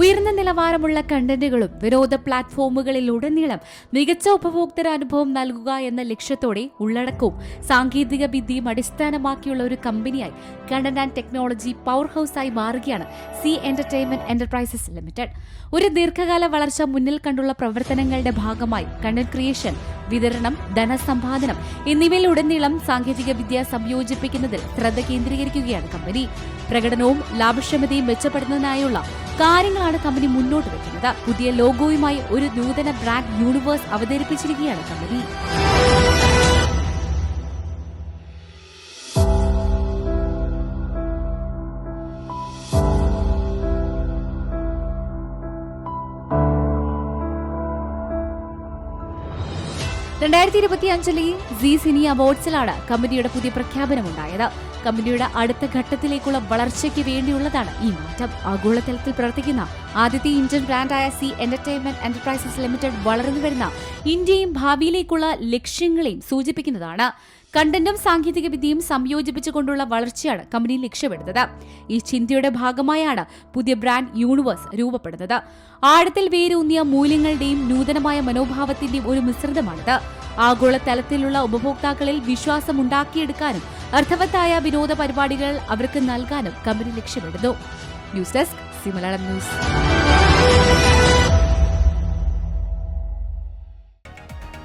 ഉയർന്ന നിലവാരമുള്ള കണ്ടന്റുകളും വിനോദ പ്ലാറ്റ്ഫോമുകളിൽ ഉടനീളം മികച്ച ഉപഭോക്തൃ അനുഭവം നൽകുക എന്ന ലക്ഷ്യത്തോടെ ഉള്ളടക്കവും സാങ്കേതിക വിദ്യയും അടിസ്ഥാനമാക്കിയുള്ള ഒരു കമ്പനിയായി കണ്ടന്റ് ആൻഡ് ടെക്നോളജി പവർ ഹൌസായി മാറുകയാണ് സി എന്റർടൈൻമെന്റ് എന്റർപ്രൈസസ് ലിമിറ്റഡ്. ഒരു ദീർഘകാല വളർച്ച മുന്നിൽ കണ്ടുള്ള പ്രവർത്തനങ്ങളുടെ ഭാഗമായി കണ്ടന്റ് ക്രിയേഷൻ വിതരണം ധനസമ്പാദനം എന്നിവയിലുടനീളം സാങ്കേതിക വിദ്യ സംയോജിപ്പിക്കുന്നതിൽ ശ്രദ്ധ കേന്ദ്രീകരിക്കുകയാണ് കമ്പനി. പ്രകടനവും ലാഭക്ഷമതയും മെച്ചപ്പെടുന്നതിനായുള്ള കാര്യങ്ങളാണ് കമ്പനി മുന്നോട്ട് വെക്കുന്നത്. പുതിയ ലോഗോയുമായി ഒരു നൂതന ബ്രാൻഡ് യൂണിവേഴ്സ് അവതരിപ്പിച്ചിരിക്കുകയാണ് കമ്പനി. രണ്ടായിരത്തി ഇരുപത്തിയഞ്ചിലെ സി സിനി അവാർഡ്സിലാണ് കമ്പനിയുടെ പുതിയ പ്രഖ്യാപനമുണ്ടായത്. കമ്പനിയുടെ അടുത്ത ഘട്ടത്തിലേക്കുള്ള വളർച്ചയ്ക്ക് വേണ്ടിയുള്ളതാണ് ഈ മാറ്റം. ആഗോളതലത്തിൽ പ്രവർത്തിക്കുന്ന ആദ്യത്തെ ഇന്ത്യൻ ബ്രാൻഡായ സി എന്റർടൈൻമെന്റ് എന്റർപ്രൈസസ് ലിമിറ്റഡ് വളർന്നു വരുന്ന ഇന്ത്യയും ഭാവിയിലേക്കുള്ള ലക്ഷ്യങ്ങളെയും സൂചിപ്പിക്കുന്നതാണ്. കണ്ടന്റും സാങ്കേതിക വിദ്യയും സംയോജിപ്പിച്ചുകൊണ്ടുള്ള വളർച്ചയാണ് കമ്പനി ലക്ഷ്യമിടുന്നത്. ഈ ചിന്തയുടെ ഭാഗമായാണ് പുതിയ ബ്രാൻഡ് യൂണിവേഴ്സ് രൂപപ്പെടുന്നത്. ആഴത്തിൽ വേരൂന്നിയ മൂല്യങ്ങളുടെയും നൂതനമായ മനോഭാവത്തിന്റെയും ഒരു മിശ്രിതമാണിത്. ആഗോള തലത്തിലുള്ള ഉപഭോക്താക്കളിൽ വിശ്വാസം ഉണ്ടാക്കിയെടുക്കാനും അർത്ഥവത്തായ വിനോദ പരിപാടികൾ അവർക്ക് നൽകാനും കമ്പനി ലക്ഷ്യമിടുന്നു. News desk Zee Malayalam news.